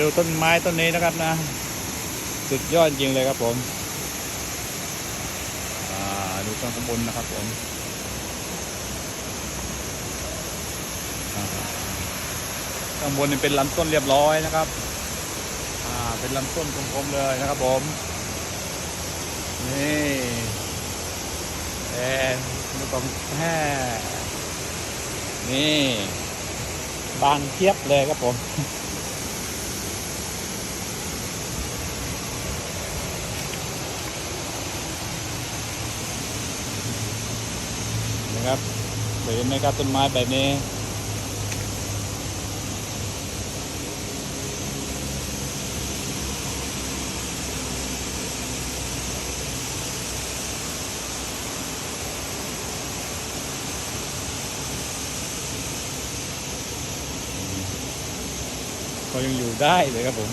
ดูต้นไม้ต้นนี้นะครับนะ สุดยอดจริงเลยครับผมดูต้นข้างบนนะครับผมข้างบนนี่เป็นลำต้นเรียบร้อยนะครับเป็นลำต้นกลมๆเลยนะครับผม นี่แอนนี่ตรงแค่นี่ บางเทียบเลยครับผม นะครับเห็นไหมครับต้นไม้แบบนี้ ก็ยังอยู่ได้เลยครับผม